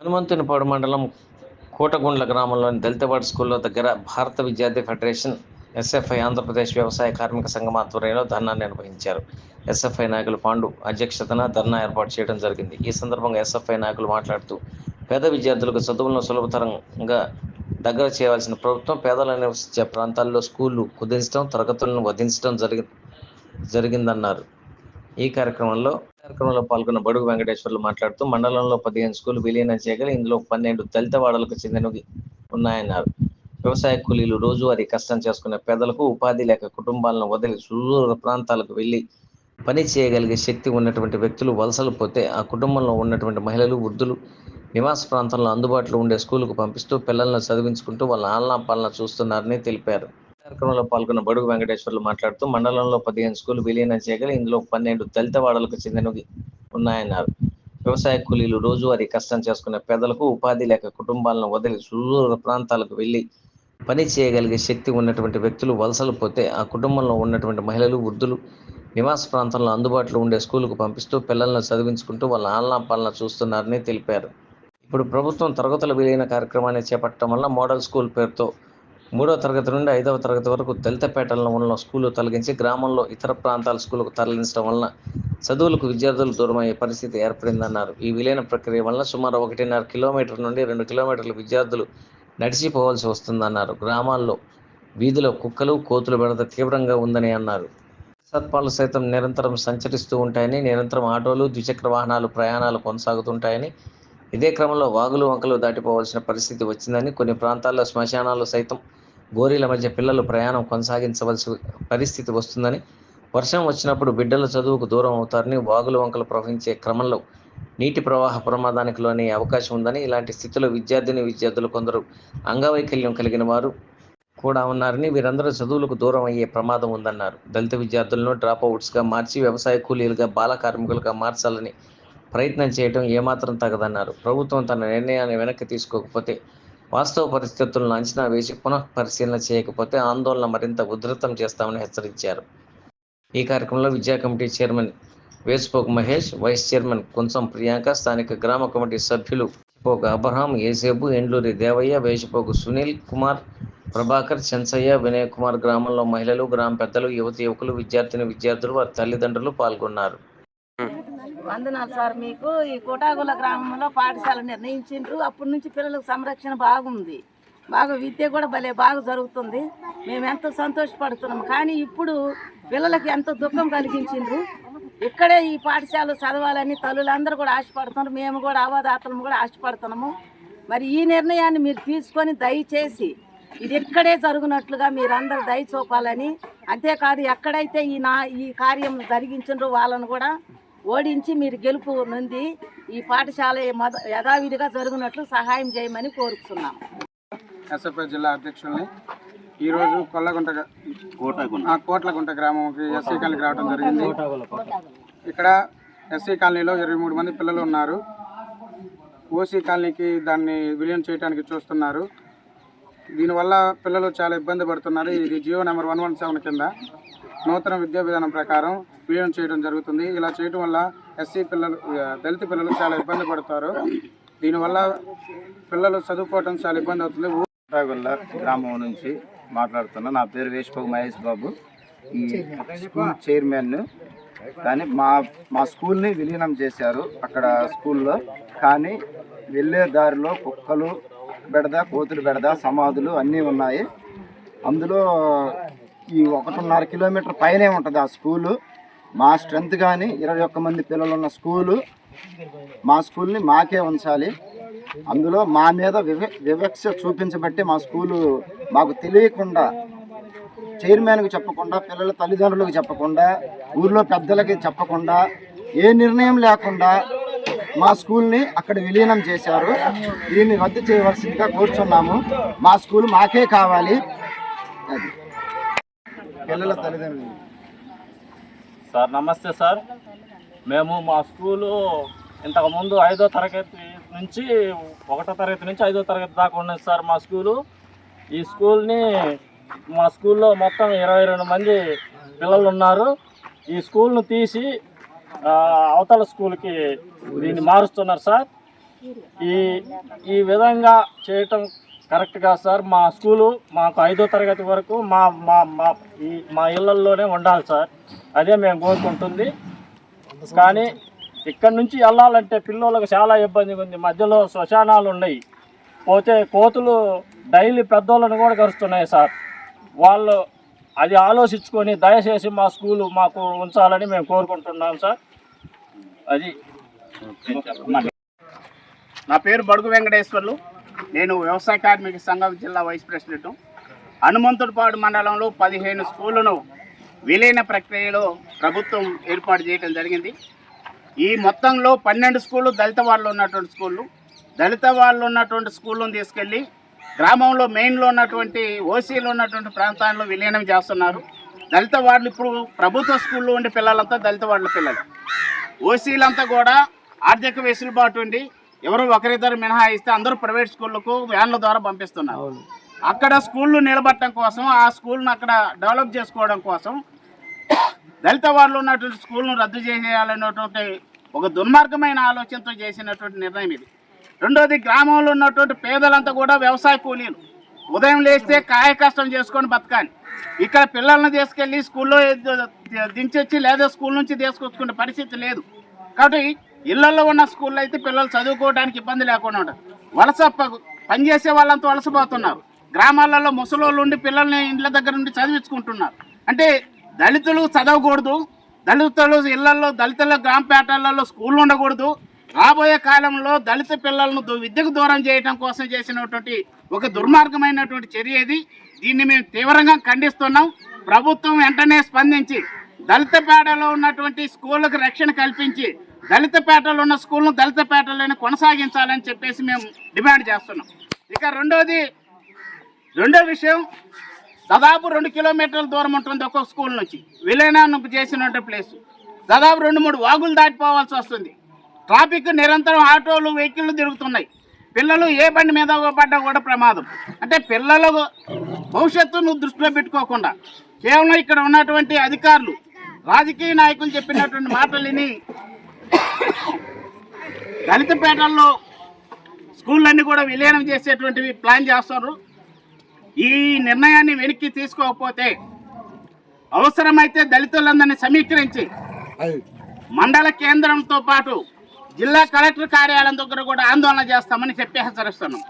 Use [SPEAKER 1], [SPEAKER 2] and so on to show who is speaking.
[SPEAKER 1] హనుమంతునిపాడు మండలం కోటగుండ్ల గ్రామంలోని దళితవాడ స్కూల్లో దగ్గర భారత విద్యార్థి ఫెడరేషన్ ఎస్ఎఫ్ఐ ఆంధ్రప్రదేశ్ వ్యవసాయ కార్మిక సంఘం ఆధ్వర్యంలో ధర్నా నిర్వహించారు. ఎస్ఎఫ్ఐ నాయకులు పాండు అధ్యక్షతన ధర్నా ఏర్పాటు చేయడం జరిగింది. ఈ సందర్భంగా ఎస్ఎఫ్ఐ నాయకులు మాట్లాడుతూ పేద విద్యార్థులకు చదువులను సులభతరంగా దగ్గర చేయవలసిన ప్రభుత్వం పేదలు నివసించే ప్రాంతాల్లో స్కూళ్ళు కుదించడం తరగతులను వధించడం జరిగి జరిగిందన్నారు. ఈ కార్యక్రమంలో కార్యక్రమంలో పాల్గొన్న బడుగు వెంకటేశ్వర్లు మాట్లాడుతూ మండలంలో పదిహేను స్కూళ్ళు విలీనం చేయగల ఇందులో పన్నెండు దళిత వాడలకు చెందినవి ఉన్నాయన్నారు. వ్యవసాయ కూలీలు రోజువారీ కష్టం చేసుకునే పేదలకు ఉపాధి లేక కుటుంబాలను వదిలి సుదూర ప్రాంతాలకు వెళ్ళి పని చేయగలిగే శక్తి ఉన్నటువంటి వ్యక్తులు వలసలు పోతే ఆ కుటుంబంలో ఉన్నటువంటి మహిళలు వృద్ధులు నివాస ప్రాంతంలో అందుబాటులో ఉండే స్కూలుకు పంపిస్తూ పిల్లలను చదివించుకుంటూ వాళ్ళ ఆలనా పాలన చూస్తున్నారని తెలిపారు. కార్యక్రమంలో పాల్గొన్న బడుగు వెంకటేశ్వర్లు మాట్లాడుతూ మండలంలో పదిహేను స్కూలు విలీనం చేయగలి ఇందులో పన్నెండు దళిత వాడలకు చెందినవి ఉన్నాయన్నారు. వ్యవసాయ కూలీలు రోజువారీ కష్టం చేసుకునే పేదలకు ఉపాధి లేక కుటుంబాలను వదిలి సుదూర ప్రాంతాలకు వెళ్ళి పని చేయగలిగే శక్తి ఉన్నటువంటి వ్యక్తులు వలసలు పోతే ఆ కుటుంబంలో ఉన్నటువంటి మహిళలు వృద్ధులు నివాస ప్రాంతంలో అందుబాటులో ఉండే స్కూలుకు పంపిస్తూ పిల్లలను చదివించుకుంటూ వాళ్ళ ఆలనా పాలన చూస్తున్నారని తెలిపారు. ఇప్పుడు ప్రభుత్వం తరగతుల విలీన కార్యక్రమాన్ని చేపట్టడం వల్ల మోడల్ స్కూల్ పేరుతో మూడవ తరగతి నుండి ఐదవ తరగతి వరకు దళితపేటలో ఉన్న స్కూలు తొలగించి గ్రామంలో ఇతర ప్రాంతాల స్కూలుకు తరలించడం వలన చదువులకు విద్యార్థులు దూరమయ్యే పరిస్థితి ఏర్పడిందన్నారు. ఈ విలీన ప్రక్రియ వలన సుమారు ఒకటిన్నర కిలోమీటర్ నుండి రెండు కిలోమీటర్ల విద్యార్థులు నడిచిపోవాల్సి వస్తుందన్నారు. గ్రామాల్లో వీధిలో కుక్కలు కోతులు బెడద తీవ్రంగా ఉందని అన్నారు. సత్పాలు సైతం నిరంతరం సంచరిస్తూ ఉంటాయని నిరంతరం ఆటోలు ద్విచక్ర వాహనాలు ప్రయాణాలు కొనసాగుతుంటాయని ఇదే క్రమంలో వాగులు వంకలు దాటిపోవాల్సిన పరిస్థితి వచ్చిందని కొన్ని ప్రాంతాల్లో శ్మశానాలు సైతం గోరీల మధ్య పిల్లలు ప్రయాణం కొనసాగించవలసి పరిస్థితి వస్తుందని వర్షం వచ్చినప్పుడు బిడ్డల చదువుకు దూరం అవుతారని వాగులు వంకలు ప్రవహించే క్రమంలో నీటి ప్రవాహ ప్రమాదానికి లోనే అవకాశం ఉందని ఇలాంటి స్థితిలో విద్యార్థిని విద్యార్థులు కొందరు అంగవైకల్యం కలిగిన వారు కూడా ఉన్నారని వీరందరూ చదువులకు దూరం అయ్యే ప్రమాదం ఉందన్నారు. దళిత విద్యార్థులను డ్రాప్ అవుట్స్గా మార్చి వ్యవసాయ కూలీలుగా బాల కార్మికులుగా మార్చాలని ప్రయత్నం చేయడం ఏమాత్రం తగదన్నారు. ప్రభుత్వం తన నిర్ణయాన్ని వెనక్కి తీసుకోకపోతే వాస్తవ పరిస్థితులను అంచనా వేసి పునః పరిశీలన చేయకపోతే ఆందోళన మరింత ఉధృతం చేస్తామని హెచ్చరించారు. ఈ కార్యక్రమంలో విద్యా కమిటీ చైర్మన్ వేసుపోక్ మహేష్ వైస్ చైర్మన్ కుంసం ప్రియాంక స్థానిక గ్రామ కమిటీ సభ్యులు పోక అబ్రహాం ఏసేబు ఎండ్లూరి దేవయ్య వేసిపోకు సునీల్ కుమార్ ప్రభాకర్ చెన్సయ్య వినయ్ కుమార్ గ్రామంలో మహిళలు గ్రామ పెద్దలు యువతి యువకులు విద్యార్థిని విద్యార్థులు వారి తల్లిదండ్రులు పాల్గొన్నారు.
[SPEAKER 2] వందనాలు సార్ మీకు. ఈ కోటాగుల గ్రామంలో పాఠశాల నిర్ణయించిండ్రు. అప్పటి నుంచి పిల్లలకు సంరక్షణ బాగుంది. బాగా విద్య కూడా భలే బాగా జరుగుతుంది. మేము ఎంతో సంతోషపడుతున్నాం. కానీ ఇప్పుడు పిల్లలకి ఎంతో దుఃఖం కలిగించిండ్రు. ఇక్కడే ఈ పాఠశాల చదవాలని తల్లులందరూ కూడా ఆశపడుతున్నారు. మేము కూడా అవదాతలు కూడా ఆశపడుతున్నాము. మరి ఈ నిర్ణయాన్ని మీరు తీసుకొని దయచేసి ఇది ఇక్కడే జరుగునట్లుగా మీరందరూ దయ చూపాలని. అంతేకాదు ఎక్కడైతే ఈ నా ఈ కార్యం జరిగించారో వాళ్ళను కూడా ఓడించి మీరు గెలుపు నొంది ఈ పాఠశాల మొద యథావిధిగా జరుగునట్లు సహాయం చేయమని కోరుతున్నాం
[SPEAKER 3] ఎస్ఎఫ్ఐ జిల్లా అధ్యక్షుల్ని ఈరోజు కొల్లగుంట ఆ, కోట్లగుంట గ్రామంకి ఎస్సీ కాలనీకి రావడం జరిగింది. ఇక్కడ ఎస్సీ కాలనీలో ఇరవై మూడు మంది పిల్లలు ఉన్నారు. ఓసీ కాలనీకి దాన్ని విలీనం చేయడానికి చూస్తున్నారు. దీనివల్ల పిల్లలు చాలా ఇబ్బంది పడుతున్నారు. ఇది Jio number one one seven కింద. నూతన విద్యా విధానం ప్రకారం విలీనం చేయడం జరుగుతుంది. ఇలా చేయడం వల్ల ఎస్సీ పిల్లలు దళిత పిల్లలు చాలా ఇబ్బంది పడతారు. దీనివల్ల పిల్లలు చదువుకోవడం చాలా ఇబ్బంది అవుతుంది.
[SPEAKER 4] కోటాగుల్ల గ్రామం నుంచి మాట్లాడుతున్నా. నా పేరు వేష్బాబు మహేష్ బాబు. ఈ స్కూల్ చైర్మన్. కానీ మా మా స్కూల్ని విలీనం చేశారు అక్కడ స్కూల్లో. కానీ వెళ్ళే దారిలో కుక్కలు బెడద కోతులు బెడద సమాధులు అన్నీ ఉన్నాయి. అందులో ఈ ఒకటిన్నర కిలోమీటర్ పైనే ఉంటుంది ఆ స్కూలు. మా స్ట్రెంత్ కానీ ఇరవై ఒక్క మంది పిల్లలు ఉన్న స్కూలు మా స్కూల్ని మాకే ఉంచాలి. అందులో మా మీద వివ వివక్ష చూపించబట్టి మా స్కూలు మాకు తెలియకుండా చైర్మన్కి చెప్పకుండా పిల్లల తల్లిదండ్రులకు చెప్పకుండా ఊర్లో పెద్దలకి చెప్పకుండా ఏ నిర్ణయం లేకుండా మా స్కూల్ని అక్కడ విలీనం చేశారు. దీన్ని రద్దు చేయవలసిందిగా కోరుచున్నాము. మా స్కూల్ మాకే కావాలి. అది. పిల్లల తల్లిదండ్రులు.
[SPEAKER 5] సార్ నమస్తే సార్. మేము మా స్కూలు ఇంతకుముందు ఐదో తరగతి నుంచి ఒకటో తరగతి నుంచి ఐదో తరగతి దాకా ఉన్నది సార్ మా స్కూలు. ఈ స్కూల్ని మా స్కూల్లో మొత్తం ఇరవై రెండు మంది పిల్లలు ఉన్నారు ఈ స్కూల్ను తీసి అవతల స్కూల్కి దీన్ని మారుస్తున్నారు సార్. ఈ ఈ విధంగా చేయటం కరెక్ట్ కాదు సార్. మా స్కూలు మాకు ఐదో తరగతి వరకు మా మా మా ఈ మా ఇళ్ళల్లోనే ఉండాలి సార్. అదే మేము కోరుకుంటుంది. కానీ ఇక్కడ నుంచి వెళ్ళాలంటే పిల్లలకు చాలా ఇబ్బందిగా ఉంది. మధ్యలో శ్మశానాలు ఉన్నాయి. పోతే కోతులు డైలీ పెద్దోళ్ళను కూడా కరుస్తున్నాయి సార్. వాళ్ళు అది ఆలోచించుకొని దయచేసి మా స్కూలు మాకు ఉంచాలని మేము కోరుకుంటున్నాం సార్. అది
[SPEAKER 6] నా పేరు బడుగు వెంకటేశ్వర్లు. నేను వ్యవసాయ కార్మిక సంఘం జిల్లా వైస్ ప్రెసిడెంట్. హనుమంతుడిపాడు మండలంలో పదిహేను స్కూళ్ళను విలీన ప్రక్రియలో ప్రభుత్వం ఏర్పాటు చేయడం జరిగింది. ఈ మొత్తంలో పన్నెండు స్కూళ్ళు దళిత వాళ్ళు ఉన్నటువంటి స్కూళ్ళు. దళిత వాళ్ళు ఉన్నటువంటి స్కూళ్ళను తీసుకెళ్ళి గ్రామంలో మెయిన్లో ఉన్నటువంటి ఓసీలో ఉన్నటువంటి ప్రాంతాల్లో విలీనం చేస్తున్నారు. దళిత వాళ్ళు ఇప్పుడు ప్రభుత్వ స్కూల్లో ఉండే పిల్లలంతా దళిత వాళ్ళ పిల్లలు. ఓసీలంతా కూడా ఆర్థిక వెసులుబాటు ఉండి ఎవరో ఒకరిద్దరు మినహాయిస్తే అందరూ ప్రైవేట్ స్కూళ్ళకు వ్యాన్ల ద్వారా పంపిస్తున్నారు. అక్కడ స్కూళ్ళు నిలబట్టడం కోసం ఆ స్కూల్ను అక్కడ డెవలప్ చేసుకోవడం కోసం దళిత వాళ్ళు ఉన్నటువంటి స్కూల్ను రద్దు చేసేయాలనేటువంటి ఒక దుర్మార్గమైన ఆలోచనతో చేసినటువంటి నిర్ణయం ఇది. రెండోది గ్రామంలో ఉన్నటువంటి పేదలంతా కూడా వ్యవసాయ కూలీలు. ఉదయం లేస్తే కాయ కష్టం చేసుకొని బతకాలి. ఇక్కడ పిల్లల్ని తీసుకెళ్ళి స్కూల్లో దించొచ్చి లేదా స్కూల్ నుంచి తీసుకొచ్చుకునే పరిస్థితి లేదు. కాబట్టి ఇళ్ళలో ఉన్న స్కూల్లో అయితే పిల్లలు చదువుకోవడానికి ఇబ్బంది లేకుండా ఉంటుంది వలస ప- పనిచేసే వాళ్ళంతా వలసపోతున్నారు. గ్రామాలలో ముసలోళ్ళు ఉండి పిల్లల్ని ఇండ్ల దగ్గర నుండి చదివించుకుంటున్నారు. అంటే దళితులు చదవకూడదు దళితులు ఇళ్ళలో దళితుల గ్రామపేటలలో స్కూళ్ళు ఉండకూడదు రాబోయే కాలంలో దళిత పిల్లలను విద్యకు దూరం చేయడం కోసం చేసినటువంటి ఒక దుర్మార్గమైనటువంటి చర్య ఇది. దీన్ని మేము తీవ్రంగా ఖండిస్తున్నాం. ప్రభుత్వం వెంటనే స్పందించి దళితపేటలో ఉన్నటువంటి స్కూళ్ళకు రక్షణ కల్పించి దళితపేటలో ఉన్న స్కూల్ను దళితపేటలోనే కొనసాగించాలని చెప్పేసి మేము డిమాండ్ చేస్తున్నాం. ఇక రెండోది రెండో విషయం దాదాపు రెండు కిలోమీటర్ల దూరం ఉంటుంది ఒక్కొక్క స్కూల్ నుంచి. విలీనం చేసినట్టు ప్లేస్. దాదాపు రెండు మూడు వాగులు దాటిపోవాల్సి వస్తుంది. ట్రాఫిక్ నిరంతరం ఆటోలు వెహికల్ తిరుగుతున్నాయి. పిల్లలు ఏ బండి మీద పడ్డా కూడా ప్రమాదం. అంటే పిల్లల భవిష్యత్తును దృష్టిలో పెట్టుకోకుండా కేవలం ఇక్కడ ఉన్నటువంటి అధికారులు రాజకీయ నాయకులు చెప్పినటువంటి మాటలు విని దళితపేటల్లో స్కూళ్ళన్నీ కూడా విలీనం చేసేటువంటివి ప్లాన్ చేస్తారు ఈ నిర్ణయాన్ని వెనక్కి తీసుకోకపోతే అవసరమైతే దళితులందరినీ సమీకరించి మండల కేంద్రంతో పాటు జిల్లా కలెక్టర్ కార్యాలయం దగ్గర కూడా ఆందోళన చేస్తామని చెప్పి హెచ్చరిస్తున్నాం.